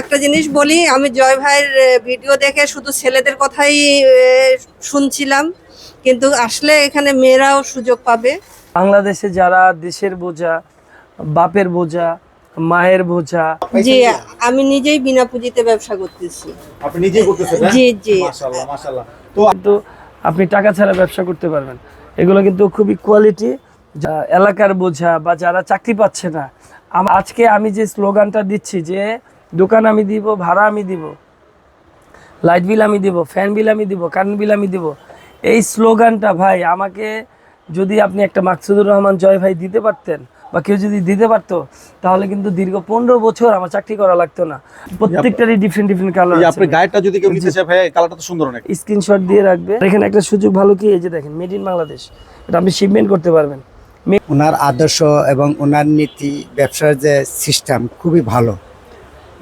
একটা জিনিস বলি আমি জয় ভাইয়ের ভিডিও দেখে শুধু ছেলেদের কথাই শুনছিলাম কিন্তু আসলে এখানে মেয়েরাও সুযোগ পাবে। বাংলাদেশে যারা দেশের বোঝা বাপের বোঝা মায়ের বোঝা জি আমি নিজেই বিনা পুঁজিতে ব্যবসা করতেছি। আপনি নিজেই করতেছেন হ্যাঁ? জি জি। মাশাআল্লাহ মাশাআল্লাহ। তো কিন্তু আপনি টাকা ছাড়া ব্যবসা করতে পারবেন। এগুলো কিন্তু খুবই কোয়ালিটি এলাকার বোঝা বা যারা চাকরি পাচ্ছে না। আজকে আমি যে স্লোগানটা দিচ্ছি যে দোকান আমি দিব ভাড়া আমি দিব লাইট বিল আমি দিব ফ্যান বিল আমি দিব কারেন্ট বিল আমি দিব। এই স্লোগানটা ভাই আমাকে যদি আপনি একটা মাকসুদুর রহমান জয় ভাই দিতে পারতেন বা কেউ যদি দিতে পারতো তাহলে কিন্তু দীর্ঘ পনেরো বছর আমার চাকরি করা লাগতো না। প্রত্যেকটারই ডিফারেন্ট ডিফারেন্ট কালার এই আপনার গায়েরটা যদি কেউ নিতে চায় ভাই কালারটা তো সুন্দর অনেক। স্ক্রিনশট দিয়ে রাখবে। এখানে একটা সুযোগ ভালো কি এই যে দেখেন মেড ইন বাংলাদেশ এটা আপনি শিপমেন্ট করতে পারবেন। ওনার আদর্শ এবং ওনার নীতি ব্যবসার যে সিস্টেম খুবই ভালো।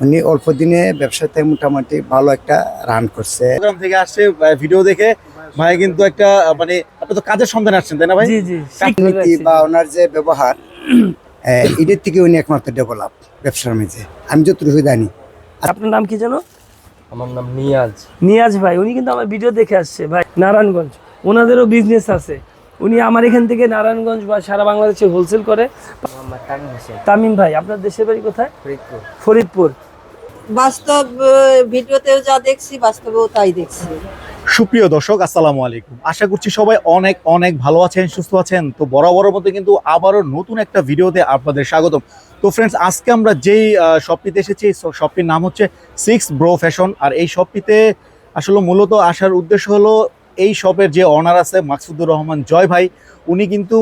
উনি অল্প দিনে ব্যবসাতে মোটামুটি ভালো একটা রান করছে। প্রোগ্রাম থেকে আসছে ভিডিও দেখে। ভাই কিন্তু একটা মানে আপনি তো কাজের সন্ধান আসছেন তাই না ভাই? জি জি নীতি বা ওনার যে ব্যবহার এটার থেকে উনি একমাত্র ডেভেলপ ব্যবসার মাঝে। আমি যতটুকু জানি। আপনার নাম কি জানো আমার নাম নিয়াজ। নিয়াজ ভাই উনি কিন্তু আমার ভিডিও দেখে আসছে ভাই নারায়ণগঞ্জ। ওনাদেরও বিজনেস আছে। উনি আমার এখান থেকে নারায়ণগঞ্জ বা সারা বাংলাদেশে হোলসেল করে। তামিম ভাই আপনার দেশের বাড়ি কোথায়? ফরিদপুর। ফরিদপুর। বাস্তব ভিডিওতেও যা দেখছি, বাস্তবেও তাই দেখছি। সুপ্রিয় দর্শক, আসসালামু আলাইকুম। আশা করছি সবাই অনেক অনেক ভালো আছেন, সুস্থ আছেন। তো বরাবরের মধ্যে কিন্তু আবারও নতুন একটা ভিডিওতে আপনাদের স্বাগতম। তো ফ্রেন্ডস আজকে আমরা যেই শপটিতে এসেছি শপটির নাম হচ্ছে সিক্স ব্রো ফ্যাশন আর এই শপটিতে আসলে মূলত আসার উদ্দেশ্য হলো এই শপের যে অনার আছে, মাকসুদুর রহমান জয় ভাই, উনি কিন্তু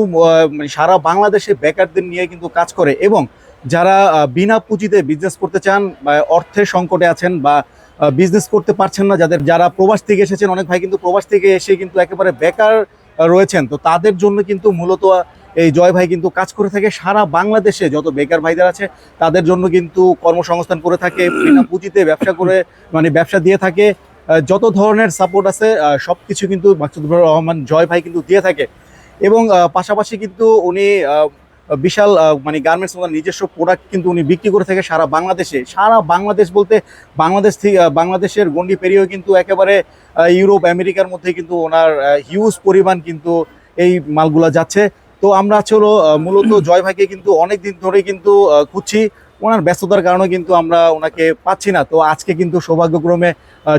মানে সারা বাংলাদেশে বেকারদের নিয়ে কিন্তু কাজ করে এবং যারা বিনা পুঁজিতে বিজনেস করতে চান বা অর্থের সংকটে আছেন বা বিজনেস করতে পারছেন না, যাদের, যারা প্রবাস থেকে এসেছেন, অনেক ভাই কিন্তু প্রবাস থেকে এসে কিন্তু একেবারে বেকার রয়েছেন। তো তাদের জন্য কিন্তু মূলত এই জয় ভাই কিন্তু কাজ করে থাকে। সারা বাংলাদেশে যত বেকার ভাইদের আছে, তাদের জন্য কিন্তু কর্মসংস্থান করে থাকে, বিনা পুঁজিতে ব্যবসা করে মানে ব্যবসা দিয়ে থাকে। যত ধরনের সাপোর্ট আছে সব কিছু কিন্তু মাকসুদুর রহমান জয় ভাই কিন্তু দিয়ে থাকে। এবং পাশাপাশি কিন্তু উনি বিশাল মানে গার্মেন্টস ওনার নিজস্ব প্রোডাক্ট কিন্তু উনি বিক্রি করে থাকে সারা বাংলাদেশে। সারা বাংলাদেশ বলতে বাংলাদেশ থেকে বাংলাদেশের গন্ডি পেরিয়েও কিন্তু একেবারে ইউরোপ, আমেরিকার মধ্যে কিন্তু ওনার হিউজ পরিমাণ কিন্তু এই মালগুলা যাচ্ছে। তো আমরা চলো মূলত জয় ভাইকে কিন্তু অনেক দিন ধরে কিন্তু খুঁজছি। ওনার ব্যস্ততার কারণে কিন্তু আমরা ওনাকে পাচ্ছি না। তো আজকে কিন্তু সৌভাগ্যক্রমে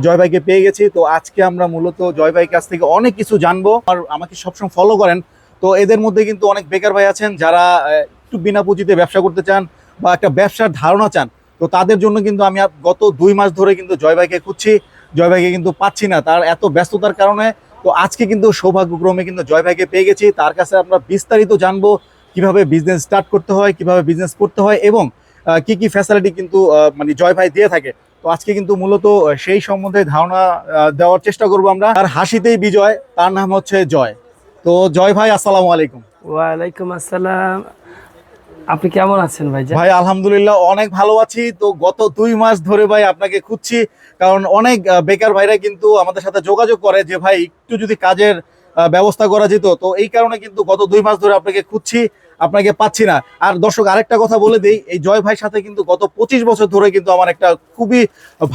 জয় ভাইকে পেয়ে গেছি। তো আজকে আমরা মূলত জয় ভাইয়ের কাছ থেকে অনেক কিছু জানব। আর আমাকে সবসময় ফলো করেন। তো এদের মধ্যে কিন্তু অনেক বেকার ভাই আছেন যারা একটু বিনা পুঁজিতে ব্যবসা করতে চান বা একটা ব্যবসার ধারণা চান। তো তাদের জন্য কিন্তু আমি গত দুই মাস ধরে কিন্তু জয় ভাইকে খুঁজছি। জয় ভাইকে কিন্তু পাচ্ছি না, তার এত ব্যস্ততার কারণে। তো আজকে কিন্তু সৌভাগ্যক্রমে কিন্তু জয় ভাইকে পেয়ে গেছি। তার কাছে আমরা বিস্তারিত জানব কীভাবে বিজনেস স্টার্ট করতে হয়, কীভাবে বিজনেস করতে হয় এবং কি কি ফ্যাসিলিটি কিন্তু মানে জয় ভাই দিয়ে থাকে। তো আজকে কিন্তু মূলত সেই সম্বন্ধে ধারণা দেওয়ার চেষ্টা করব আমরা। তার হাসিতেই বিজয়, তার নাম হচ্ছে জয়। তো জয় ভাই আসসালামু আলাইকুম। ওয়ালাইকুম আসসালাম। আপনি কেমন আছেন ভাই ভাই আলহামদুলিল্লাহ অনেক ভালো আছি। তো গত দুই মাস ধরে ভাই আপনাকে খুঁজছি কারণ অনেক বেকার ভাইরা কিন্তু আমাদের সাথে যোগাযোগ করে যে ভাই একটু যদি কাজের ব্যবস্থা করা যেত। তো এই কারণে কিন্তু গত দুই মাস ধরে আপনাকে খুঁজছি আপনাকে পাচ্ছি না। আর দর্শক আরেকটা কথা বলে দিই এই জয় ভাইয়ের সাথে কিন্তু গত পঁচিশ বছর ধরে কিন্তু আমার একটা খুবই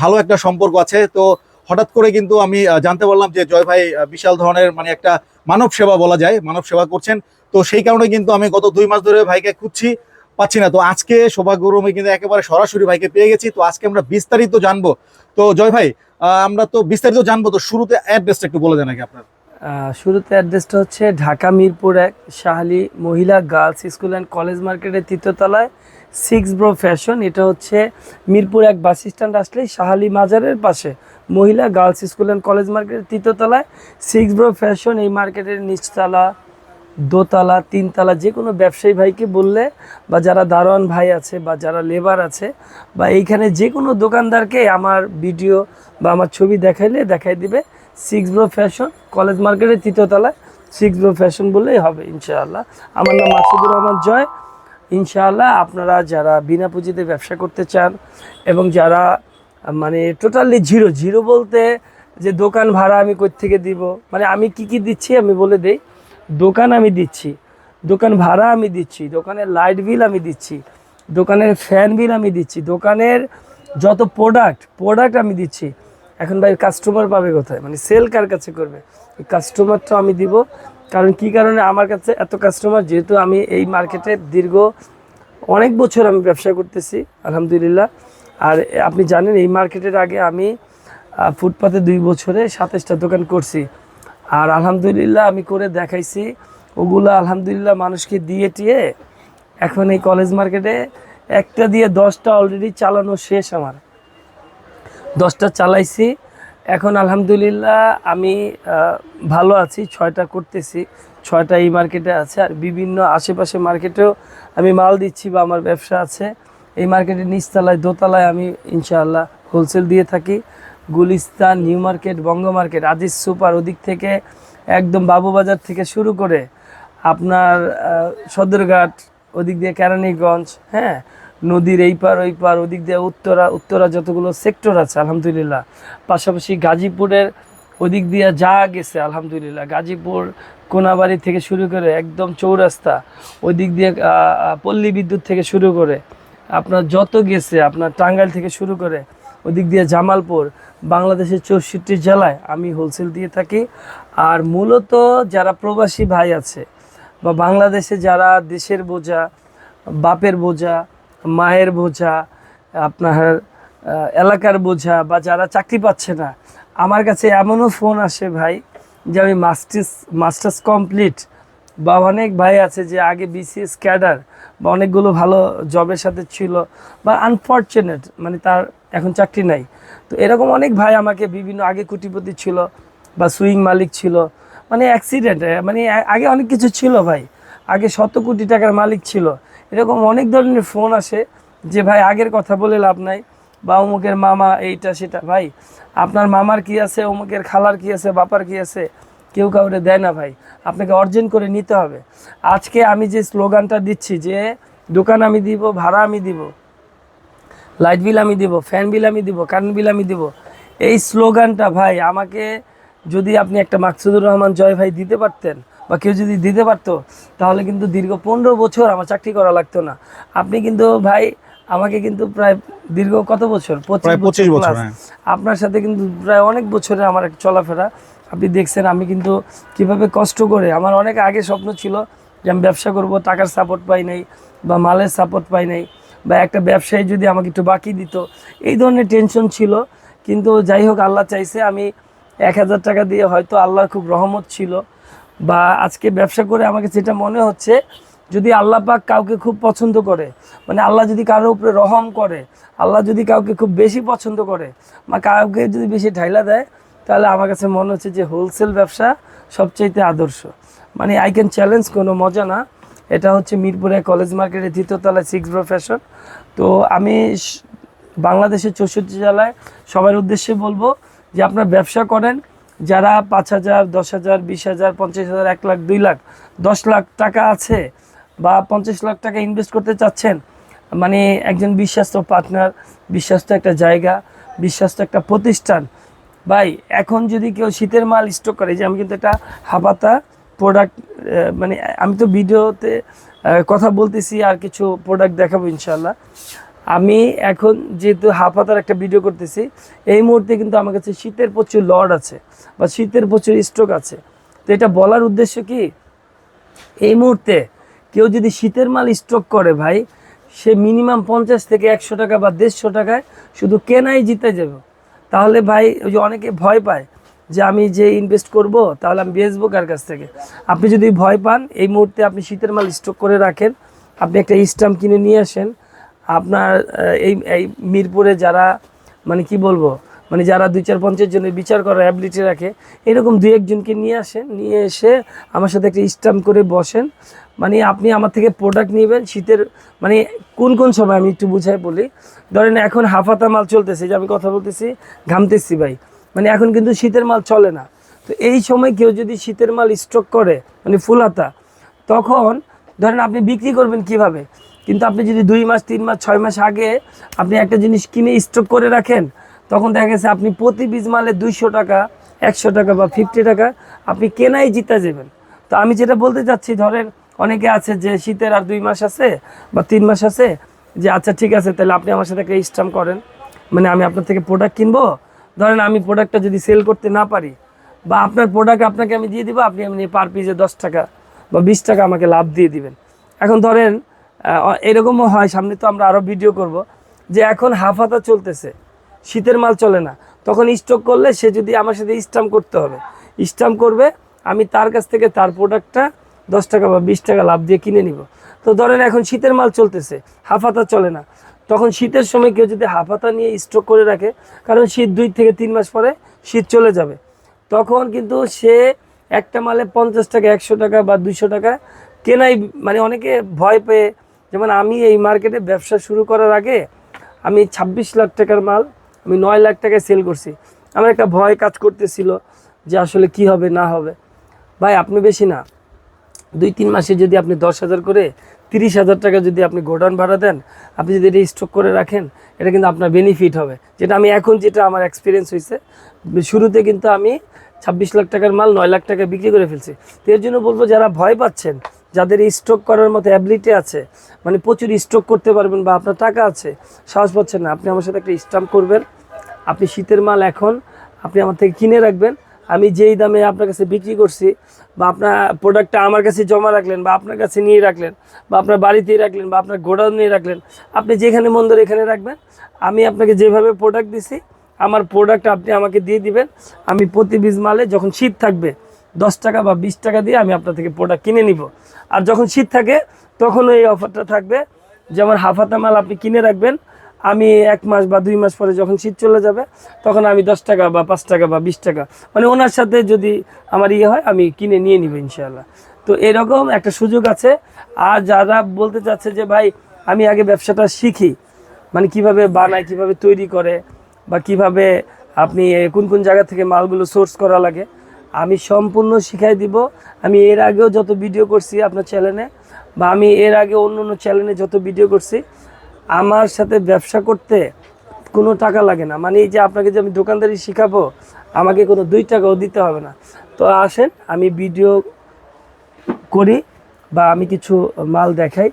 ভালো একটা সম্পর্ক আছে। তো হঠাৎ করে কিন্তু আমি জানতে পারলাম যে জয় ভাই বিশাল ধরনের মানে একটা মানব সেবা বলা যায়, মানব সেবা করছেন। তো সেই কারণে কিন্তু আমি গত দুই মাস ধরে ভাইকে খুঁজছি, পাচ্ছি না। তো আজকে সৌভাগ্যক্রমে কিন্তু একেবারে সরাসরি ভাইকে পেয়ে গেছি। তো আজকে আমরা বিস্তারিত জানব। তো জয় ভাই আমরা তো বিস্তারিত জানব, তো শুরুতে অ্যাড্রেসটা একটু বলে দেন আগে আপনার। শুরুতে অ্যাড্রেসটা হচ্ছে ঢাকা মিরপুর এক শাহালি মহিলা গার্লস স্কুল অ্যান্ড কলেজ মার্কেটের তৃতীয়তলায় সিক্স ব্রো ফ্যাশন এটা হচ্ছে মিরপুর এক বাস স্ট্যান্ড আসলেই শাহালি মাজারের পাশে। মহিলা গার্লস স্কুল অ্যান্ড কলেজ মার্কেটের তৃতীয়তলায় সিক্স ব্রো ফ্যাশন এই মার্কেটের নিচতলা, দোতলা, তিনতলা যে কোনো ব্যবসায়ী ভাইকে বললে, বা যারা দারোয়ান ভাই আছে, বা যারা লেবার আছে, বা এইখানে যে কোনো দোকানদারকে আমার ভিডিও বা আমার ছবি দেখাইলে দেখাই দিবে। সিক্স ব্রো ফ্যাশন কলেজ মার্কেটের তৃতীয়তলায় সিক্স ব্রো ফ্যাশন বললেই হবে, ইনশাআল্লাহ। আমার নাম মাসুদুর রহমান জয়। ইনশাআল্লাহ আপনারা যারা বিনা পুঁজিতে ব্যবসা করতে চান এবং যারা মানে টোটালি জিরো জিরো বলতে যে দোকান ভাড়া আমি থেকে দিব? মানে আমি কি কি দিচ্ছি আমি বলে দেই। দোকান আমি দিচ্ছি, দোকান ভাড়া আমি দিচ্ছি, দোকানের লাইট বিল আমি দিচ্ছি, দোকানের ফ্যান বিল আমি দিচ্ছি, দোকানের যত প্রোডাক্ট প্রোডাক্ট আমি দিচ্ছি। এখন ভাই কাস্টমার পাবে কোথায়? মানে সেল কার কাছে করবে? কাস্টমারটা আমি দিব। কারণ কি কারণে আমার কাছে এত কাস্টমার যেহেতু আমি এই মার্কেটে দীর্ঘ অনেক বছর আমি ব্যবসা করতেছি, আলহামদুলিল্লাহ। আর আপনি জানেন, এই মার্কেটের আগে আমি ফুটপাতে দুই বছরে সাতাশটা দোকান করছি। আর আলহামদুলিল্লাহ আমি করে দেখাইছি, ওগুলো আলহামদুলিল্লাহ মানুষকে দিয়ে টিয়ে এখন এই কলেজ মার্কেটে একটা দিয়ে দশটা অলরেডি চালানো শেষ আমার। দশটা চালাইছি এখন আলহামদুলিল্লাহ আমি ভালো আছি, ছয়টা করতেছি, ছয়টা এই মার্কেটে আছে। আর বিভিন্ন আশেপাশে মার্কেটেও আমি মাল দিচ্ছি বা আমার ব্যবসা আছে। এই মার্কেটের নিচতলায়, দোতলায় আমি ইনশাআল্লাহ হোলসেল দিয়ে থাকি। Gulistan new market Banga market Aziz super, ওদিক থেকে একদম বাবুবাজার থেকে শুরু করে আপনার সদরঘাট, ওদিক দিয়ে কেরানীগঞ্জ হ্যাঁ? নদীর এই পার, ওই পার, ওদিক দিয়ে উত্তরা উত্তরা যতগুলো সেক্টর আছে, আলহামদুলিল্লাহ। পাশাপাশি গাজীপুরের ওদিক দিয়ে যা গেছে, আলহামদুলিল্লাহ। গাজীপুর কোনাবাড়ি থেকে শুরু করে একদম চৌরাস্তা ওই দিক দিয়ে পল্লী বিদ্যুৎ থেকে শুরু করে আপনার যত গেছে, আপনার টাঙ্গাইল থেকে শুরু করে ওদিক দিয়ে জামালপুর, বাংলাদেশের চৌষট্টি জেলায় আমি হোলসেল দিয়ে থাকি। আর মূলত যারা প্রবাসী ভাই আছে বা বাংলাদেশে যারা দেশের বোঝা, বাপের বোঝা মায়ের বোঝা, আপনার এলাকার বোঝা বা যারা চাকরি পাচ্ছে না, আমার কাছে এমনও ফোন আসে ভাই যে আমি মাস্টার্স মাস্টার্স কমপ্লিট বা অনেক ভাই আছে যে আগে বিসিএস ক্যাডার বা অনেকগুলো ভালো জবের সাথে ছিল বা আনফর্চুনেট মানে তার এখন চাকরি নাই। তো এরকম অনেক ভাই আমাকে বিভিন্ন আগে কোটিপতি ছিল বা সুইং মালিক ছিল মানে অ্যাক্সিডেন্ট মানে আগে অনেক কিছু ছিল ভাই। আগে শত কোটি টাকার মালিক ছিল। এরকম অনেক ধরনের ফোন আসে যে, ভাই, আগের কথা বলে লাভ নাই বা অমুকের মামা এইটা সেটা। ভাই, আপনার মামার কি আছে, অমুকের খালার কি আছে, বাপার কি আছে? কেউ কাউরে দেয় না, ভাই। আপনাকে অর্জন করে নিতে হবে। আজকে আমি যে স্লোগানটা দিচ্ছি যে, দোকান আমি দিব, ভাড়া আমি দিব, লাইট বিল আমি দিব, ফ্যান বিল আমি দিব, কারেন্ট বিল আমি দিব। এই স্লোগানটা, ভাই, আমাকে যদি আপনি একটা মাকসুদুর রহমান জয় ভাই দিতে পারতেন বা কেউ যদি দিতে পারতো তাহলে কিন্তু দীর্ঘ পনেরো বছর আমার চাকরি করা লাগতো না। আপনি কিন্তু ভাই আমাকে কিন্তু প্রায় দীর্ঘ কত বছর? 25 বছর, হ্যাঁ। আপনার সাথে কিন্তু প্রায় অনেক বছরের আমার চলাফেরা। আপনি দেখছেন আমি কিন্তু কীভাবে কষ্ট করে আমার অনেক আগে স্বপ্ন ছিল যে আমি ব্যবসা করব টাকার সাপোর্ট পাই নাই বা মালের সাপোর্ট পাই নাই বা একটা ব্যবসায়ী যদি আমাকে একটু বাকি দিত। এই ধরনের টেনশন ছিল। কিন্তু যাই হোক আল্লাহ চাইছে আমি এক হাজার টাকা দিয়ে হয়তো আল্লাহর খুব রহমত ছিল। বা আজকে ব্যবসা করে আমাকে যেটা মনে হচ্ছে, যদি আল্লাহ পাক কাউকে খুব পছন্দ করে মানে আল্লাহ যদি কারোর উপরে রহম করে, আল্লাহ যদি কাউকে খুব বেশি পছন্দ করে, বা কাউকে যদি বেশি ঢাইলা দেয়, তাহলে আমার কাছে মনে হচ্ছে যে হোলসেল ব্যবসা সবচাইতে আদর্শ। মানে আই ক্যান চ্যালেঞ্জ কোনো মজা না। এটা হচ্ছে মিরপুরে কলেজ মার্কেটের দ্বিতীয়তলায় সিক্স ব্রো ফ্যাশন তো আমি বাংলাদেশের চৌষট্টি জেলায় সবার উদ্দেশ্যে বলব যে আপনার ব্যবসা করেন যারা পাঁচ হাজার, দশ হাজার, বিশ হাজার, পঞ্চাশ হাজার, এক লাখ, দুই লাখ, দশ লাখ টাকা আছে বা পঞ্চাশ লাখ টাকা ইনভেস্ট করতে চাচ্ছেন মানে একজন বিশ্বাস্ত পার্টনার বিশ্বাস্ত একটা জায়গা, বিশ্বাস্ত একটা প্রতিষ্ঠান, ভাই, এখন যদি কেউ শীতের মাল স্টক করে, যে আমি কিন্তু একটা হাবাতা প্রোডাক্ট মানে আমি তো ভিডিওতে কথা বলতেছি, আর কিছু প্রোডাক্ট দেখাবো ইনশাল্লাহ আমি এখন যেহেতু হাফাতার একটা ভিডিও করতেছি, এই মুহূর্তে কিন্তু আমার কাছে শীতের প্রচুর লড আছে বা শীতের প্রচুর স্টক আছে। তো এটা বলার উদ্দেশ্য কি? এই মুহূর্তে কেউ যদি শীতের মাল স্টক করে ভাই, সে মিনিমাম পঞ্চাশ থেকে একশো টাকা বা দেড়শো টাকায় শুধু কেনাই জিতে যাবে। তাহলে ভাই, ওই যে অনেকে ভয় পায় যে আমি যে ইনভেস্ট করব, তাহলে আমি বেচবো কার কাছ থেকে? আপনি যদি ভয় পান, এই মুহূর্তে আপনি শীতের মাল স্টক করে রাখেন, আপনি একটা স্টাম্প কিনে নিয়ে আসেন আপনার এই এই মিরপুরে যারা মানে কি বলব মানে যারা দুই চার পঞ্চাশ জনের বিচার করার অ্যাবিলিটি রাখে, এরকম দুই একজনকে নিয়ে আসেন, নিয়ে এসে আমার সাথে একটা স্টাম্প করে বসেন। মানে আপনি আমার থেকে প্রোডাক্ট নেবেন, শীতের মানে কোন কোন সময় আমি একটু বুঝাই বলি। ধরেন এখন হাফাতা মাল চলতেছে, যে আমি কথা বলতেছি, ঘামতেছি ভাই। মানে এখন কিন্তু শীতের মাল চলে না। তো এই সময় কেউ যদি শীতের মাল স্টক করে মানে ফুল হাতা, তখন ধরেন আপনি বিক্রি করবেন কীভাবে? কিন্তু আপনি যদি দুই মাস, তিন মাস, ছয় মাস আগে আপনি একটা জিনিস কিনে স্টক করে রাখেন, তখন দেখা গেছে আপনি প্রতি বীজ মালে দুইশো টাকা, একশো টাকা বা ফিফটি টাকা আপনি কেনাই জিতে যাবেন। তো আমি যেটা বলতে চাচ্ছি, ধরেন অনেকে আছে যে শীতের আর দুই মাস আছে বা তিন মাস আছে, যে আচ্ছা ঠিক আছে, তাহলে আপনি আমার সাথে একটা স্টাম্প করেন। মানে আমি আপনার থেকে প্রোডাক্ট কিনবো, ধরেন আমি প্রোডাক্টটা যদি সেল করতে না পারি, বা আপনার প্রোডাক্ট আপনাকে আমি দিয়ে দিব, আপনি এমনি পার পিজে দশ টাকা বা বিশ টাকা আমাকে লাভ দিয়ে দিবেন। এখন ধরেন এরকমও হয়, সামনে তো আমরা আরও ভিডিও করব, যে এখন হাফ হাতা চলতেছে, শীতের মাল চলে না। তখন স্টক করলে সে যদি আমার সাথে স্টাম্প করতে হবে স্টাম্প করবে, আমি তার কাছ থেকে তার প্রোডাক্টটা দশ টাকা বা বিশ টাকা লাভ দিয়ে কিনে নিব। তো ধরেন এখন শীতের মাল চলতেছে, হাফাতা চলে না। তখন শীতের সময় কেউ যদি হাফাতা নিয়ে স্টক করে রাখে, কারণ শীত দুই থেকে তিন মাস পরে শীত চলে যাবে। তখন কিন্তু সে একটা মালে পঞ্চাশ টাকা, একশো টাকা বা দুশো টাকা কেনাই মানে অনেকে ভয় পেয়ে যেমন আমি এই মার্কেটে ব্যবসা শুরু করার আগে আমি ছাব্বিশ লাখ টাকার মাল, আমি নয় লাখ টাকায় সেল করছি। আমার একটা ভয় কাজ করতেছিল যে আসলে কি হবে, না হবে। ভাই, আপনি বেশি না। দুই, তিন মাসে যদি আপনি দশ হাজার করে তিরিশ হাজার টাকা যদি আপনি গোডাউন ভাড়া দেন, আপনি যদি এটা স্টক করে রাখেন, এটা কিন্তু আপনার বেনিফিট হবে। যেটা আমি এখন যেটা আমার এক্সপিরিয়েন্স হয়েছে শুরুতে কিন্তু আমি ছাব্বিশ লাখ টাকার মাল নয় লাখ টাকা বিক্রি করে ফেলছি। তো এর জন্য বলব, যারা ভয় পাচ্ছেন যাদের স্টক করার মতো অ্যাবিলিটি আছে মানে প্রচুর স্টক করতে পারবেন বা আপনার টাকা আছে, সাহস পাচ্ছেন না, আপনি আমার সাথে একটা স্টাম্প করবেন, আপনি শীতের মাল এখন, আপনি আমার থেকে কিনে রাখবেন, আমি যেই দামে আপনার কাছে বিক্রি করছি, বা আপনার প্রোডাক্টটা আমার কাছে জমা রাখলেন, বা আপনার কাছে নিয়ে রাখলেন, বা আপনার বাড়িতেই রাখলেন, বা আপনার গোডাউন নিয়ে রাখলেন, আপনি যেখানে মন ধরে এখানে রাখবেন, আমি আপনাকে যেভাবে প্রোডাক্ট দিছি, আমার প্রোডাক্ট আপনি আমাকে দিয়ে দিবেন, আমি প্রতি বীজ মালে যখন শীত থাকবে দশ টাকা বা বিশ টাকা দিয়ে আমি আপনার থেকে প্রোডাক্ট কিনে নিব। আর যখন শীত থাকে, তখন এই অফারটা থাকবে যেমন হাফাতা মাল আপনি কিনে রাখবেন। আমি এক মাস বা দুই মাস পরে যখন শীত চলে যাবে, তখন আমি দশ টাকা বা পাঁচ টাকা বা বিশ টাকা মানে ওনার সাথে যদি আমার ইয়ে হয়, আমি কিনে নিয়ে নিব ইনশাল্লাহ তো এরকম একটা সুযোগ আছে। আর যারা বলতে চাচ্ছে যে, ভাই, আমি আগে ব্যবসাটা শিখি মানে কীভাবে বানায়, কীভাবে তৈরি করে, বা কীভাবে আপনি কোন কোন জায়গা থেকে মালগুলো সোর্স করা লাগে? আমি সম্পূর্ণ শিখাই দিব। আমি এর আগেও যত ভিডিও করছি আপনার চ্যানেলে বা আমি এর আগে অন্য অন্য চ্যানেলে যত ভিডিও করছি, আমার সাথে ব্যবসা করতে কোনো টাকা লাগে না। মানে এই যে আপনাকে যে আমি দোকানদারি শিখাবো, আমাকে কোনো দুই টাকাও দিতে হবে না। তো আসেন, আমি ভিডিও করি বা আমি কিছু মাল দেখাই,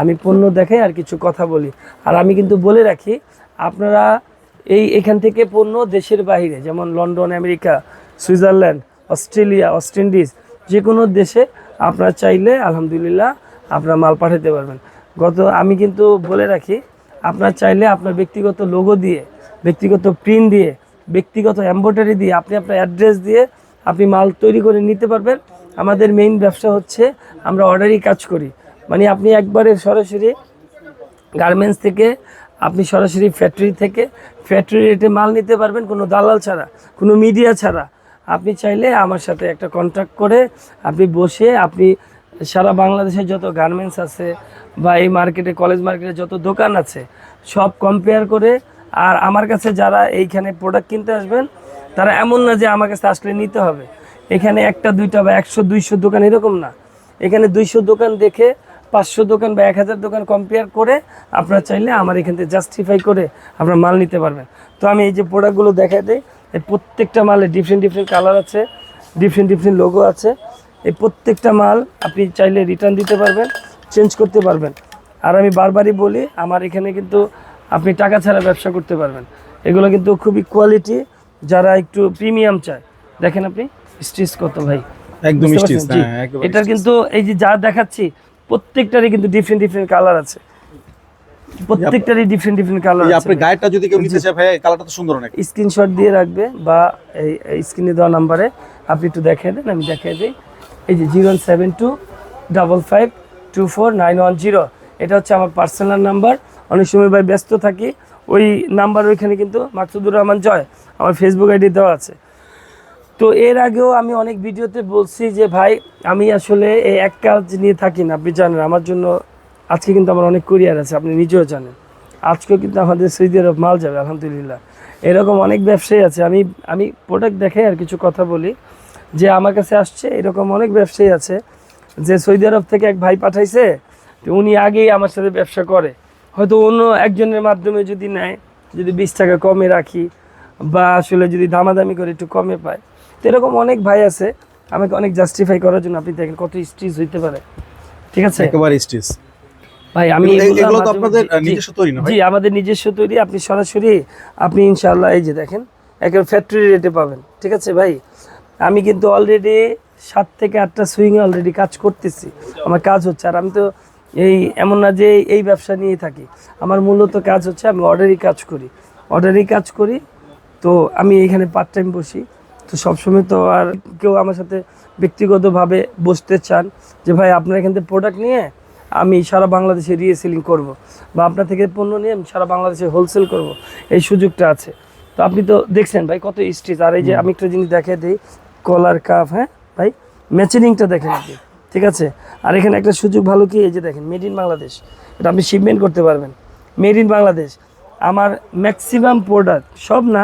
আমি পণ্য দেখাই আর কিছু কথা বলি। আর আমি কিন্তু বলে রাখি, আপনারা এই এখান থেকে পণ্য দেশের বাইরে, যেমন London, America, Switzerland Australia, West Indies যে কোনো দেশে আপনারা চাইলে আলহামদুলিল্লাহ আপনারা মাল পাঠাতে পারবেন। গত আমি কিন্তু বলে রাখি, আপনার চাইলে আপনার ব্যক্তিগত লোগো দিয়ে, ব্যক্তিগত প্রিন্ট দিয়ে, ব্যক্তিগত এম্ব্রয়ডারি দিয়ে, আপনি আপনার অ্যাড্রেস দিয়ে আপনি মাল তৈরি করে নিতে পারবেন। আমাদের মেইন ব্যবসা হচ্ছে আমরা অর্ডারই কাজ করি। মানে আপনি একবারে সরাসরি গার্মেন্টস থেকে, আপনি সরাসরি ফ্যাক্টরি থেকে ফ্যাক্টরি রেটে মাল নিতে পারবেন, কোনো দালাল ছাড়া, কোনো মিডিয়া ছাড়া। আপনি চাইলে আমার সাথে একটা কন্ট্যাক্ট করে আপনি বসে আপনি সারা বাংলাদেশে যত গার্মেন্টস আছে বা এই মার্কেটে কলেজ মার্কেটে যত দোকান আছে, সব কম্পেয়ার করে আর আমার কাছে যারা এইখানে প্রোডাক্ট কিনতে আসবেন, তারা এমন না যে আমার কাছে আসলে নিতে হবে। এখানে একটা, দুইটা বা একশো, দুইশো দোকান এরকম না। এখানে দুইশো দোকান দেখে পাঁচশো দোকান বা এক হাজার দোকান কম্পেয়ার করে আপনারা চাইলে আমার এখান থেকে জাস্টিফাই করে আপনারা মাল নিতে পারবেন। তো আমি এই যে প্রোডাক্টগুলো দেখাই দিই এই প্রত্যেকটা মালে ডিফারেন্ট ডিফারেন্ট কালার আছে ডিফারেন্ট ডিফারেন্ট লোগো আছে। এই প্রত্যেকটা মাল আপনি চাইলে রিটার্ন দিতে পারবেন চেঞ্জ করতে পারবেন। আর আমি বারবারই বলি আমার এখানে কিন্তু আপনি টাকা ছাড়া ব্যবসা করতে পারবেন। এগুলো কিন্তু খুবই কোয়ালিটি যারা একটু প্রিমিয়াম চায়। দেখেন আপনি স্টিচ কত ভাই? একদম। হ্যাঁ একদম এটার কিন্তু এই যে যা দেখাচ্ছি প্রত্যেকটারই কিন্তু ডিফারেন্ট ডিফারেন্ট কালার আছে। প্রত্যেকটারই ডিফারেন্ট ডিফারেন্ট কালার আছে আপনার গায়েরটা যদি কেউ নিতে চায় ভাই কালারটা তো সুন্দর অনেক। স্ক্রিনশট দিয়ে রাখবে বা এই স্ক্রিনে দেওয়া নাম্বারে আপনি একটু দেখিয়ে দেন আমি দেখিয়ে দিই। এই যে zero seven two double five two four nine one zero এটা হচ্ছে আমার পার্সোনাল নাম্বার অনেক সময় ভাই ব্যস্ত থাকি ওই নাম্বার ওইখানে কিন্তু মাকসুদুর রহমান জয় আমার ফেসবুক আইডি দেওয়া আছে। তো এর আগেও আমি অনেক ভিডিওতে বলছি যে ভাই আমি আসলে এই এক কাজ নিয়ে থাকি না আপনি জানেন আমার জন্য আজকে কিন্তু আমার অনেক কুরিয়ার আছে, আপনি নিজেও জানেন। আজকেও কিন্তু আমাদের সৌদি আরব মাল যাবে, আলহামদুলিল্লাহ। এরকম অনেক ব্যবসায়ী আছে, আমি আমি প্রোডাক্ট দেখে আর কিছু কথা বলি। যে আমার কাছে আসছে, এরকম অনেক ব্যবসায়ী আছে যে সৌদি আরব থেকে এক ভাই পাঠাইছে, তো উনি আগেই আমার সাথে ব্যবসা করে। হয়তো অন্য একজনের মাধ্যমে যদি নেয়, যদি বিশ টাকা কমে রাখি, বা আসলে যদি দামাদামি করে একটু কমে পায়। তো এরকম অনেক ভাই আছে, আমাকে অনেক জাস্টিফাই করার জন্য আপনি দেখেন কত স্টিচ হইতে পারে। ঠিক আছে? একেবারে স্টিচ। ভাই আমি এগুলো- তো আপনাদের নিজস্ব তৈরি না ভাই। জি আমাদের নিজস্ব তৈরি। আপনি সরাসরি আপনি ইনশাল্লাহ এই যে দেখেন একেবারে ফ্যাক্টরি রেটে পাবেন। ঠিক আছে ভাই? আমি কিন্তু অলরেডি সাত থেকে আটটা সুইংয়ে অলরেডি কাজ করতেছি। আমার কাজ হচ্ছে আর আমি তো এই এমন না যে এই ব্যবসা নিয়েই থাকি। আমার মূলত কাজ হচ্ছে আমি অর্ডারই কাজ করি। অর্ডারই কাজ করি তো আমি এখানে পার্ট টাইম বসি। তো সবসময় তো আর কেউ আমার সাথে ব্যক্তিগতভাবে বসতে চান যে ভাই আপনার এখান থেকে প্রোডাক্ট নিয়ে আমি সারা বাংলাদেশে রিএসেলিং করব বা আপনার থেকে পণ্য নিয়ে আমি সারা বাংলাদেশে হোলসেল করব এই সুযোগটা আছে। তো আপনি তো দেখছেন ভাই কত স্টিচ আর এই যে আমি একটা জিনিস দেখে দিই কলার কাপ হ্যাঁ? ভাই ম্যাচিনিংটা দেখেন আপনি ঠিক আছে? আর এখানে একটা সুযোগ ভালো কি এই যে দেখেন মেড ইন বাংলাদেশ এটা আপনি শিপমেন্ট করতে পারবেন। মেড ইন বাংলাদেশ আমার ম্যাক্সিমাম প্রোডাক্ট সব না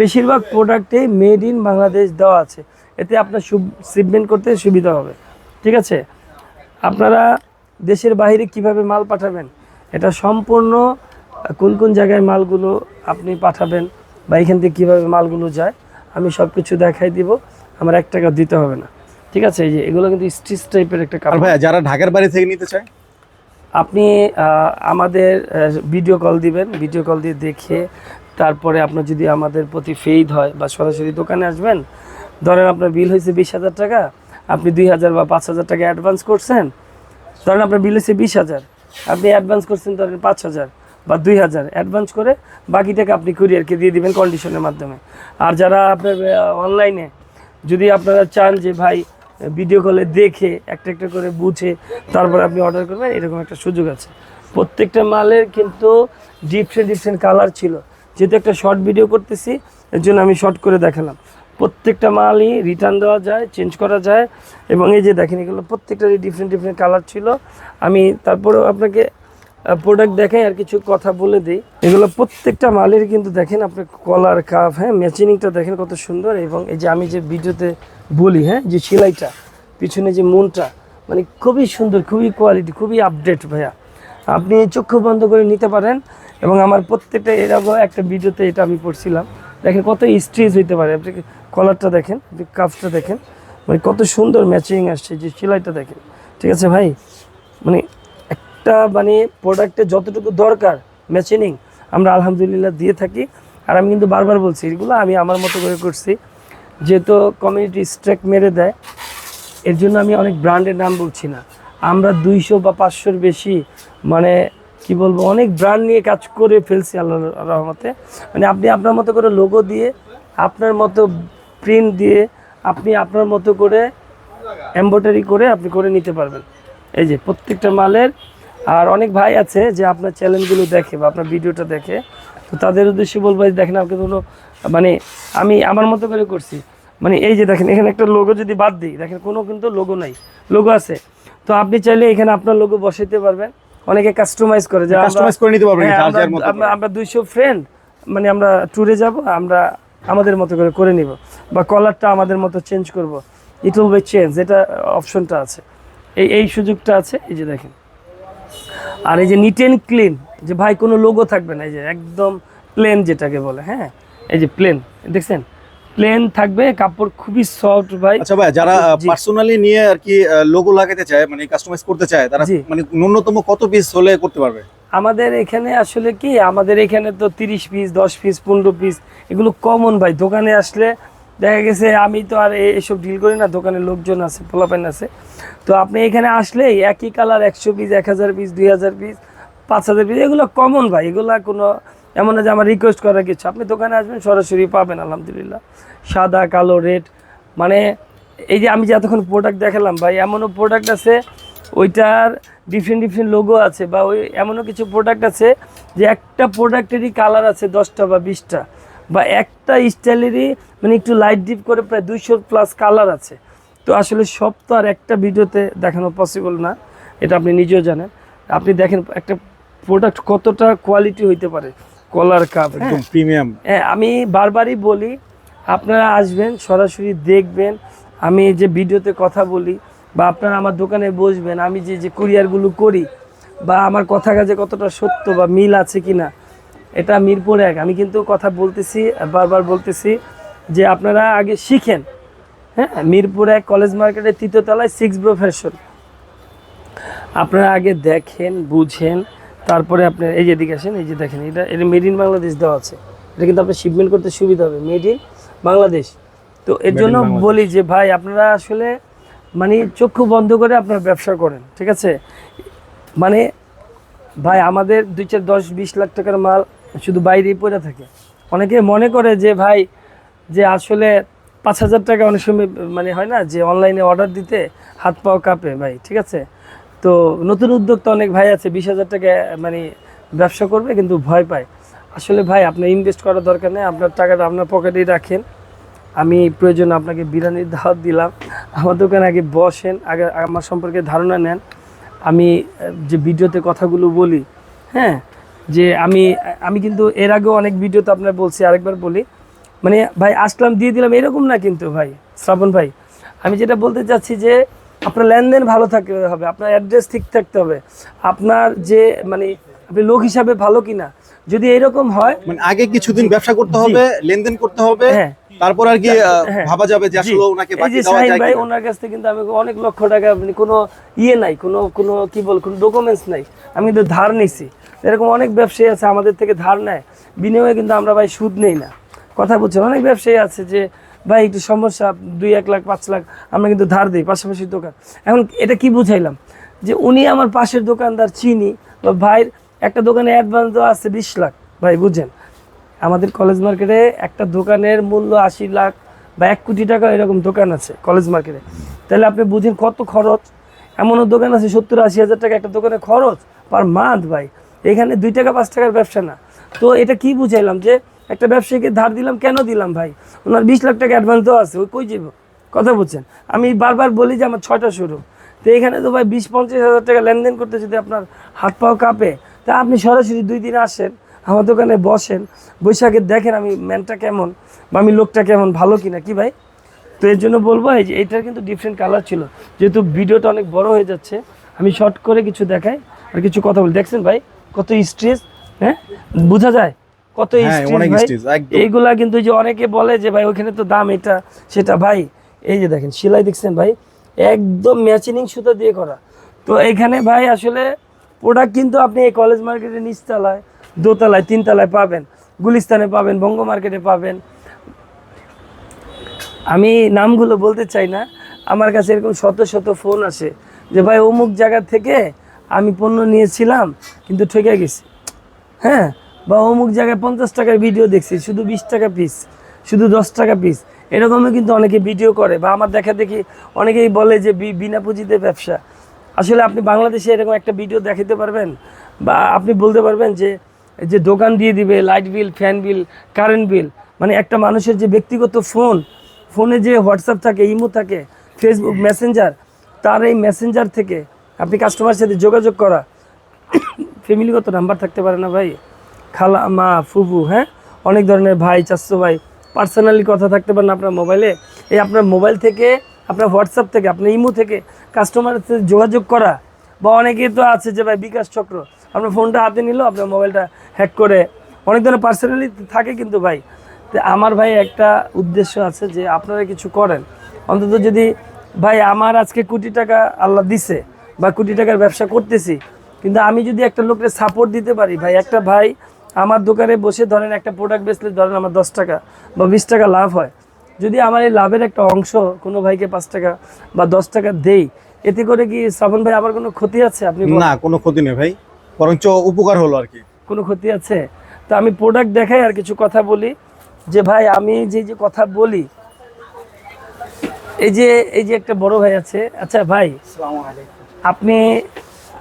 বেশিরভাগ প্রোডাক্টে মেড ইন বাংলাদেশ দেওয়া আছে। এতে আপনার শিপমেন্ট করতে সুবিধা হবে ঠিক আছে? আপনারা দেশের বাইরে কীভাবে মাল পাঠাবেন? এটা সম্পূর্ণ কোন কোন জায়গায় মালগুলো আপনি পাঠাবেন বা এখান থেকে কীভাবে মালগুলো যায় আমি সব কিছু দেখাই দিব। আমার এক টাকা দিতে হবে না। ঠিক আছে? এই যে এগুলো কিন্তু স্টিচ টাইপের একটা কাপড় ভাইয়া যারা ঢাকার বাইরে থেকে নিতে চায়? আপনি আমাদের ভিডিও কল দিবেন। ভিডিও কল দিয়ে দেখে তারপরে আপনার যদি আমাদের প্রতি ফেইদ হয় বা সরাসরি দোকানে আসবেন ধরেন আপনার বিল হয়েছে বিশ হাজার টাকা আপনি দুই হাজার বা পাঁচ হাজার টাকা অ্যাডভান্স করছেন ধরেন আপনার বিল হচ্ছে বিশ হাজার, আপনি অ্যাডভান্স করছেন ধরেন পাঁচ হাজার বা দুই হাজার অ্যাডভান্স করে বাকি টাকা আপনি কুরিয়ারকে দিয়ে দিবেন কন্ডিশনের মাধ্যমে। আর যারা আপনার অনলাইনে যদি আপনারা চান যে ভাই ভিডিও কলে দেখে, একটা একটা করে বুঝে, তারপর আপনি অর্ডার করবেন, এরকম একটা সুযোগ আছে। প্রত্যেকটা মালের কিন্তু ডিফারেন্ট ডিফারেন্ট কালার ছিল। যেহেতু একটা শর্ট ভিডিও করতেছি, এর জন্য আমি শর্ট করে দেখালাম। প্রত্যেকটা মালই রিটার্ন দেওয়া যায় চেঞ্জ করা যায় এবং এই যে দেখেন এগুলো প্রত্যেকটারই ডিফারেন্ট ডিফারেন্ট কালার ছিল, আমি তারপরেও আপনাকে প্রোডাক্ট দেখাই আর কিছু কথা বলে দিই। এগুলো প্রত্যেকটা মালের কিন্তু দেখেন আপনার কলার কাপ হ্যাঁ ম্যাচিনিংটা দেখেন কত সুন্দর এবং এই যে আমি যে ভিডিওতে বলি হ্যাঁ যে সেলাইটা, পিছনে যে মনটা মানে খুবই সুন্দর, খুবই কোয়ালিটি খুবই আপডেট ভাইয়া। আপনি চক্ষু বন্ধ করে নিতে পারেন এবং আমার প্রত্যেকটা এরকম একটা ভিডিওতে এটা আমি পড়ছিলাম। দেখেন কত স্ট্রেচ হইতে পারে, আপনি কলারটা দেখেন আপনি কাপটা দেখেন মানে কত সুন্দর ম্যাচিং আসছে, যে সেলাইটা দেখেন। ঠিক আছে ভাই? মানে একটা মানে প্রোডাক্টে যতটুকু দরকার ম্যাচিনিং আমরা আলহামদুলিল্লাহ দিয়ে থাকি। আর আমি কিন্তু বারবার বলছি, এগুলো আমি আমার মতো করে করছি। যেহেতু কমিউনিটি স্ট্রেক মেরে দেয়, এর জন্য আমি অনেক ব্র্যান্ডের নাম বলছি না। আমরা দুইশো বা পাঁচশোর বেশি মানে কি বলব, অনেক ব্র্যান্ড নিয়ে কাজ করে ফেলছি আল্লাহ রহমতে। মানে আপনি আপনার মতো করে লোগো দিয়ে আপনার মতো প্রিন্ট দিয়ে আপনি আপনার মতো করে এম্ব্রয়ডারি করে আপনি করে নিতে পারবেন। এই যে প্রত্যেকটা মালের আর অনেক ভাই আছে যে আপনার চ্যানেলগুলো দেখে বা আপনার ভিডিওটা দেখে। তো তাদের উদ্দেশ্যে বলব যে দেখেন আপনি কোনো মানে আমি আমার মতো করে করছি। মানে এই যে দেখেন এখানে একটা লোগো যদি বাদ দিই দেখেন কোনো কিন্তু লোগো নাই। লোগো আছে। তো আপনি চাইলে এখানে আপনার লোগো বসাইতে পারবেন। অনেকে কাস্টমাইজ করে। যে কাস্টমাইজ করে নিতে পারবেন হ্যাঁ, আমরা- যার মতো আমরা- আমরা দুইশো ফ্রেন্ড মানে আমরা ট্যুরে যাব আমরা আমাদের মতো করে করে নিব বা কলারটা আমাদের মতো চেঞ্জ করব। ইট উইল বি চেঞ্জ এটা অপশনটা আছে। এই এই সুযোগটা আছে এই যে দেখেন। আর এই যে নিট অ্যান্ড ক্লিন যে ভাই কোনো লোগো থাকবে না এই যে একদম প্লেন যেটাকে বলে হ্যাঁ? এই যে প্লেন দেখছেন? প্লেন থাকবে কাপড় খুবই সফট ভাই। আচ্ছা ভাই যারা পার্সোনালি নিয়ে আর কি লোগো লাগাতে চায় মানে কাস্টমাইজ করতে চায় তারা। মানে ন্যূনতম কত পিস হলে করতে পারবে? আমাদের এখানে আসলে কি, আমাদের এখানে তো তিরিশ পিস দশ পিস পনেরো পিস এগুলো কমন ভাই। দোকানে আসলে দেখা গেছে আমি তো আর এসব ডিল করি না, দোকানে লোকজন আছে পোলাপাইন আছে। তো আপনি এখানে আসলে একই কালার একশো পিস এক হাজার পিস দুই হাজার পিস পাঁচ হাজার পিস এগুলো কমন ভাই। এগুলো কোনো এমন না যে আমার রিকোয়েস্ট করার কিছু। আপনি দোকানে আসবেন, সরাসরি পাবেন, আলহামদুলিল্লাহ। সাদা, কালো রেড মানে এই যে আমি যে এতক্ষণ প্রোডাক্ট দেখালাম ভাই, এমনও প্রোডাক্ট আছে ওইটার ডিফারেন্ট ডিফারেন্ট লোগো আছে বা ওই এমনও কিছু প্রোডাক্ট আছে যে একটা প্রোডাক্টেরই কালার আছে দশটা বা বিশটা বা একটা স্টাইলেরই মানে একটু লাইট ডিপ করে প্রায় দুইশোর প্লাস কালার আছে। তো আসলে সব তো আর একটা ভিডিওতে দেখানো পসিবল না এটা আপনি নিজেও জানেন। আপনি দেখেন একটা প্রোডাক্ট কতটা কোয়ালিটি হইতে পারে কলার কাপ একদম প্রিমিয়াম হ্যাঁ আমি বারবারই বলি আপনারা আসবেন সরাসরি দেখবেন আমি যে ভিডিওতে কথা বলি বা আপনারা আমার দোকানে বসবেন আমি যে যে কুরিয়ারগুলো করি বা আমার কথা কাজে কতটা সত্য বা মিল আছে কি না এটা মিরপুর এক। আমি কিন্তু কথা বলতেছি বারবার বলতেছি যে আপনারা আগে শিখেন। হ্যাঁ মিরপুর এক কলেজ মার্কেটের তৃতীয় তলায় সিক্স ব্রো ফ্যাশন আপনারা আগে দেখেন বুঝেন তারপরে আপনি এই যে এদিকে আসেন এই যে দেখেন এটা এটা মেড ইন বাংলাদেশ দেওয়া আছে। এটা কিন্তু আপনার শিপমেন্ট করতে সুবিধা হবে। Made in Bangladesh. তো এর জন্য বলি যে ভাই আপনারা আসলে মানে চক্ষু বন্ধ করে আপনার ব্যবসা করেন, ঠিক আছে? মানে ভাই, আমাদের দুই চার দশ বিশ লাখ টাকার মাল শুধু বাইরেই পড়ে থাকে। অনেকে মনে করে যে, ভাই, যে আসলে পাঁচ হাজার টাকা অনেক সময় মানে হয় না, যে অনলাইনে অর্ডার দিতে হাত পাও কাঁপে ভাই, ঠিক আছে? তো নতুন উদ্যোক্তা অনেক ভাই আছে, বিশ হাজার টাকা মানে ব্যবসা করবে কিন্তু ভয় পায়। আসলে ভাই, আপনার ইনভেস্ট করার দরকার নেই, আপনার টাকাটা আপনার পকেটেই রাখেন। আমি প্রয়োজন আপনাকে বিরিয়ানির দাওয়াত দিলাম। আমার দোকানে আগে বসেন আগে আমার সম্পর্কে ধারণা নেন। আমি যে ভিডিওতে কথাগুলো বলি হ্যাঁ যে আমি আমি কিন্তু এর আগেও অনেক ভিডিওতে আপনার বলছি আরেকবার বলি। মানে ভাই আসলাম দিয়ে দিলাম এরকম না কিন্তু ভাই শ্রাবণ ভাই। আমি যেটা বলতে চাচ্ছি যে আপনার লেনদেন ভালো থাকতে হবে আপনার অ্যাড্রেস ঠিক থাকতে হবে। আপনার যে মানে আপনি লোক হিসাবে ভালো কিনা যদি এরকম হয় মানে আগে কিছুদিন ব্যবসা করতে হবে লেনদেন করতে হবে। হ্যাঁ। তারপর আর কি হ্যাঁ। ভাবা যাবে যে আসলে ওনাকে বাকি দেওয়া যায় ভাই ওনার কাছ থেকে কিন্তু আমি অনেক লক্ষ টাকা মানে কোনো ইয়ে নাই কোনো কোনো কি বল কোনো ডকুমেন্টস নাই। আমি কিন্তু ধার নিছি। এরকম অনেক ব্যবসায়ী আছে আমাদের থেকে ধার নেয়। বিনিময়ে কিন্তু আমরা ভাই সুদ নেই না। কথা বলছেন অনেক ব্যবসায়ী আছে যে ভাই একটু সমস্যা দুই এক লাখ পাঁচ লাখ আমরা কিন্তু ধার দিই পাশাপাশি দোকান। এখন এটা কি বুঝাইলাম? যে উনি আমার পাশের দোকানদার চিনি বা ভাইয়ের একটা দোকানে অ্যাডভান্স দেওয়া আছে বিশ লাখ ভাই বুঝেন? আমাদের কলেজ মার্কেটে একটা দোকানের মূল্য আশি লাখ বা এক কোটি টাকা এরকম দোকান আছে কলেজ মার্কেটে তাহলে আপনি বুঝেন কত খরচ? এমনও দোকান আছে সত্তর আশি হাজার টাকা একটা দোকানে খরচ পার মান্থ ভাই। এখানে দুই টাকা, পাঁচ টাকার ব্যবসা না। তো এটা কি বুঝাইলাম যে একটা ব্যবসায়ীকে ধার দিলাম, কেন দিলাম ভাই? ওনার বিশ লাখ টাকা অ্যাডভান্স দেওয়া আছে, ওই কই যাব কথা বলছেন আমি বারবার বলি যে আমার ছয়টা শুরু তো এখানে তো ভাই বিশ, পঞ্চাশ হাজার টাকা লেনদেন করতে যদি আপনার হাত পাও কাঁপে, তা আপনি সরাসরি দুই দিন আসেন আমার দোকানে বসেন বৈশাখে দেখেন আমি ম্যানটা কেমন বা আমি লোকটা কেমন ভালো কিনা কি ভাই? তো এর জন্য বলব এই যে এটার কিন্তু ডিফারেন্ট কালার ছিল। যেহেতু ভিডিওটা অনেক বড় হয়ে যাচ্ছে আমি শর্ট করে কিছু দেখাই আর কিছু কথা বলি। দেখছেন ভাই কত স্ট্রেস হ্যাঁ? বোঝা যায়? কত হ্যাঁ, এইগুলা কিন্তু যে অনেকে বলে যে ভাই ওখানে তো দাম এটা সেটা। ভাই এই যে দেখেন সেলাই দেখছেন ভাই? একদম ম্যাচিনিং সুতা দিয়ে করা। তো এখানে ভাই আসলে প্রোডাক্ট কিন্তু আপনি এই কলেজ মার্কেটে নিচতলায় দোতলায়, তিনতলায় পাবেন, গুলিস্তানে পাবেন, বঙ্গ মার্কেটে পাবেন। আমি নামগুলো বলতে চাই না। আমার কাছে এরকম শত শত ফোন আসে যে, ভাই, অমুক জায়গা থেকে আমি পণ্য নিয়েছিলাম, কিন্তু ঠকে গেছি। হ্যাঁ বা অমুক জায়গায় পঞ্চাশ টাকার ভিডিও দেখছি, শুধু বিশ টাকা পিস শুধু দশ টাকা পিস এরকমও কিন্তু অনেকে ভিডিও করে, বা আমার দেখা দেখি অনেকেই বলে যে বিনা পুঁজিতে ব্যবসা। আসলে আপনি বাংলাদেশে এরকম একটা ভিডিও দেখাতে পারবেন, বা আপনি বলতে পারবেন যে যে দোকান দিয়ে দিবে light bill fan bill current bill মানে একটা মানুষের যে ব্যক্তিগত ফোন ফোনে যে হোয়াটসঅ্যাপ থাকে ইমো থাকে ফেসবুক মেসেঞ্জার তার এই মেসেঞ্জার থেকে আপনি কাস্টমারের সাথে যোগাযোগ করা ফ্যামিলিগত নাম্বার থাকতে পারে না ভাই। খালা, মা, ফুফু হ্যাঁ? অনেক ধরনের ভাই চাচ্ছো ভাই পার্সোনালি কথা থাকতে পারে না আপনার মোবাইলে এই আপনার মোবাইল থেকে, আপনার হোয়াটসঅ্যাপ থেকে, আপনার ইমো থেকে কাস্টমারের সাথে যোগাযোগ করা, বা অনেকেই তো আছে যে ভাই বিকাশ চক্র আপনার ফোনটা হাতে নিল, আপনার মোবাইলটা হ্যাক করে অনেক ধরনের পার্সোনালি থাকে কিন্তু ভাই। আমার ভাই একটা উদ্দেশ্য আছে যে আপনারা কিছু করেন। অন্তত যদি ভাই আমার আজকে কোটি টাকা আল্লাহ দিছে বা কোটি টাকার ব্যবসা করতেছি, কিন্তু আমি যদি একটা লোকের সাপোর্ট দিতে পারি, ভাই, একটা ভাই আমার দোকানে বসে ধরেন একটা প্রোডাক্ট বেচলে ধরেন আমার দশ টাকা বা বিশ টাকা লাভ হয়। যদি আমার এই লাভের একটা অংশ কোনো ভাইকে পাঁচ টাকা বা দশ টাকা দেই, এতে করে কি শ্রাবণ ভাই, আমার কোনো ক্ষতি আছে? আপনি না, কোনো ক্ষতি নেই ভাই। বরঞ্চ উপকার হলো আর কি। কোনো ক্ষতি আছে? তো আমি প্রোডাক্ট দেখাই আর কিছু কথা বলি। যে ভাই আমি যে যে কথা বলি এই যে এই যে একটা বড় ভাই আছে। আচ্ছা ভাই আপনি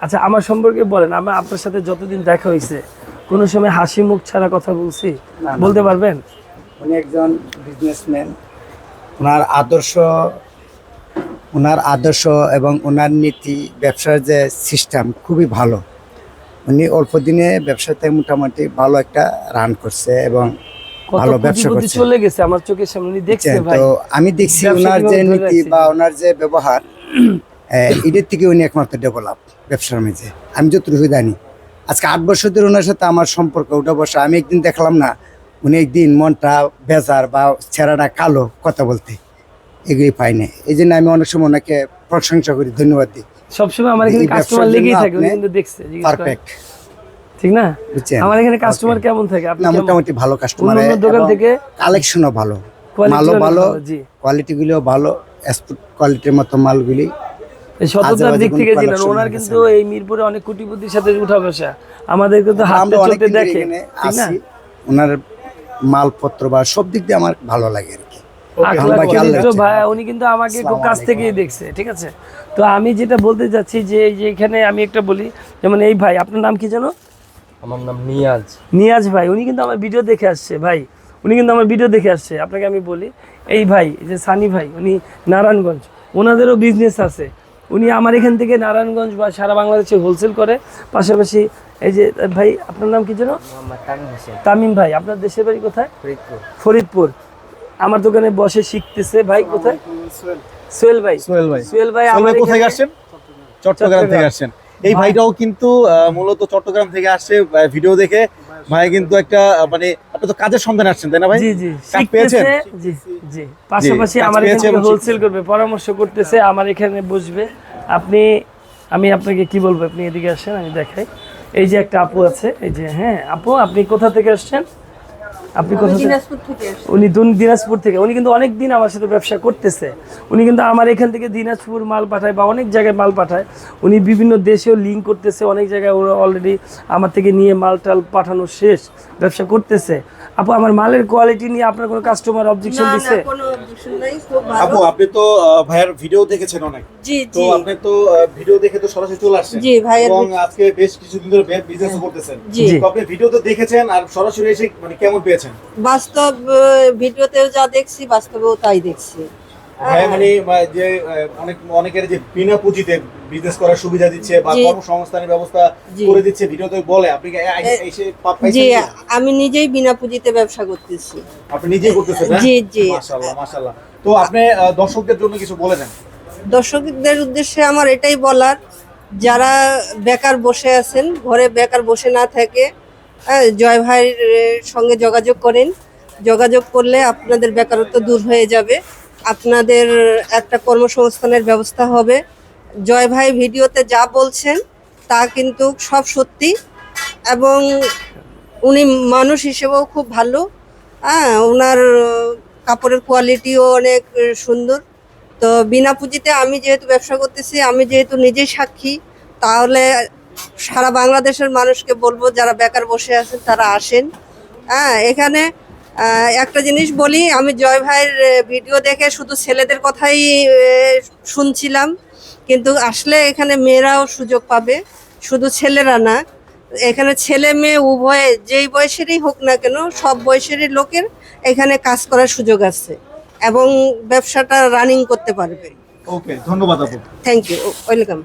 আচ্ছা আমার সম্পর্কে বলেন। আমার আপনার সাথে যতদিন দেখা হয়েছে কোনো সময় হাসি মুখ ছাড়া কথা বলছি। বলতে পারবেন? উনি একজন বিজনেসম্যান ওনার আদর্শ ওনার আদর্শ এবং ওনার নীতি ব্যবসার যে সিস্টেম খুবই ভালো। উনি অল্প দিনে ব্যবসাতে মোটামুটি ভালো একটা রান করছে এবং ভালো ব্যবসা করছে। চলে গেছে আমার চোখের সামনে দেখছে ভাই। তো আমি দেখছি ওনার যে নীতি বা ওনার যে ব্যবহার এটার থেকে উনি একমাত্র ডেভেলপ ব্যবসার মাঝে। আমি যতটুকু জানি। আজকে আট বছর ধরে ওনার সাথে আমার সম্পর্ক ওটা বসা আমি একদিন দেখলাম না। উনি একদিন মনটা বেজার বা চেহারাটা কালো কথা বলতে। এগুলি পাই না এই জন্য আমি অনেক সময় ওনাকে প্রশংসা করি ধন্যবাদ দিই। সবসময় আমার এখানে কাস্টমার লেগেই থাকে উনি কিন্তু দেখছে পারফেক্ট ঠিক না? আমার এখানে কাস্টমার কেমন থাকে? আপনি মোটামুটি ভালো কাস্টমার অন্যান্য দোকান থেকে কালেকশনও ভালো। মালও ভালো ভালো, জি। কোয়ালিটি গুলো ভালো এক্সপোর্ট কোয়ালিটির মতো মালগুলি। সততার দিক থেকে ওনার কিন্তু এই মিরপুরে অনেক কোটিপতির সাথে উঠা বসা আমাদের কিন্তু হাতে চলতে দেখে ওনার মালপত্র বা সব দিক দিয়ে আমার ভালো লাগে উনি কিন্তু আমাকে খুব কাছ থেকেই দেখছে ঠিক আছে? তো আমি যেটা বলতে যাচ্ছি যে এখানে আমি একটা বলি যেমন এই ভাই আপনার নাম কি জানো আমার নাম নিয়াজ। নিয়াজ ভাই উনি কিন্তু আমার ভিডিও দেখে আসছে ভাই। উনি কিন্তু আমার ভিডিও দেখে আসছে আপনাকে আমি বলি এই ভাই এই যে সানি ভাই উনি নারায়ণগঞ্জ ওনাদেরও বিজনেস আছে। উনি আমার এখান থেকে নারায়ণগঞ্জ বা সারা বাংলাদেশে হোলসেল করে পাশাপাশি এই যে ভাই আপনার নাম কি তামিম তামিম ভাই আপনার দেশের বাড়ি কোথায়? ফরিদপুর। ফরিদপুর। আমার দোকানে বসে শিখতেছে ভাই কোথায়? সোহেল। ভাই। সোহেল ভাই। সোহেল ভাই আমার কোথায় আসছেন? চট্টগ্রাম। থেকে আসছেন। এই ভাইটাও কিন্তু মূলত চট্টগ্রাম থেকে আসছে ভিডিও দেখে। ভাই কিন্তু একটা মানে আপনি তো কাজের সন্ধানে আসছেন তাই না ভাই? জি জি। কাজ পেয়েছেন? জি জি। পাশাপাশি আমার এখান হোলসেল করবে পরামর্শ করতেছে আমার এখানে বসবে। আপনি আমি আপনাকে কি বলব? আপনি এদিকে আসেন আমি দেখাই। এই যে একটা আপু আছে এই যে হ্যাঁ আপু আপনি কোথা থেকে আসছেন? আপনি। উনি দুন- দিনাজপুর থেকে। উনি কিন্তু অনেক দিন আমার সাথে ব্যবসা করতেছে। উনি কিন্তু আমার এখান থেকে দিনাজপুর মাল পাঠায় বা অনেক জায়গায় মাল পাঠায়। উনি বিভিন্ন দেশেও লিঙ্ক করতেছে। অনেক জায়গায় ওরা অলরেডি আমার থেকে নিয়ে মাল টাল পাঠানো শেষ। ব্যবসা করতেছে। আপু আমার মালের কোয়ালিটি নিয়ে আপনার কোনো কাস্টমার অবজেকশন দিছে? আপু আপনি তো ভাইয়ের ভিডিও দেখেছেন অনেক। জি তো আপনি তো ভিডিও দেখে তো সরাসরি চলে আসছেন। জি, ভাইয়ের এবং আজকে বেশ কিছুদিন ধরে বিজনেস করতেছেন। জি। আপনি ভিডিও তো দেখেছেন আর সরাসরি এসে মানে কেমন পেয়েছেন? বাস্তব ভিডিওতেও যা দেখছি বাস্তবেও তাই দেখছি। ভাই মানে যে অনেক অনেকের যে বিনা পুঁজিতে বিজনেস করার সুবিধা দিচ্ছে বা কর্মসংস্থানের ব্যবস্থা করে দিচ্ছে ভিডিওতে বলে আপনি এসে জি আমি নিজেই বিনা পুঁজিতে ব্যবসা করতেছি। আপনি নিজেই করতেছেন জি, জি। মাশাআল্লাহ মাশাআল্লাহ। তো আপনি দর্শকদের জন্য কিছু বলে দেন। দর্শকদের উদ্দেশ্যে আমার এটাই বলার যারা বেকার বসে আছেন ঘরে বেকার বসে না থাকে হ্যাঁ, জয় ভাইয়ের সঙ্গে যোগাযোগ করেন। যোগাযোগ করলে আপনাদের বেকারত্ব দূর হয়ে যাবে। আপনাদের একটা কর্মসংস্থানের ব্যবস্থা হবে। জয় ভাই ভিডিওতে যা বলছেন, তা কিন্তু সব সত্যি এবং উনি মানুষ হিসেবেও খুব ভালো। হ্যাঁ ওনার কাপড়ের কোয়ালিটিও অনেক সুন্দর। তো বিনা পুঁজিতে আমি যেহেতু ব্যবসা করতেছি, আমি যেহেতু নিজেই সাক্ষী, তাহলে সারা বাংলাদেশের মানুষকে বলব যারা বেকার বসে আছেন তারা আসেন। হ্যাঁ এখানে একটা জিনিস বলি আমি জয় ভাইয়ের ভিডিও দেখে শুধু ছেলেদের কথাই শুনছিলাম কিন্তু আসলে এখানে মেয়েরাও সুযোগ পাবে শুধু ছেলেরা না। এখানে ছেলে মেয়ে উভয়ে যেই বয়সেরই হোক না কেন সব বয়সেরই লোকের এখানে কাজ করার সুযোগ আছে এবং ব্যবসাটা রানিং করতে পারবে। ওকে ধন্যবাদ আপু। Thank you welcome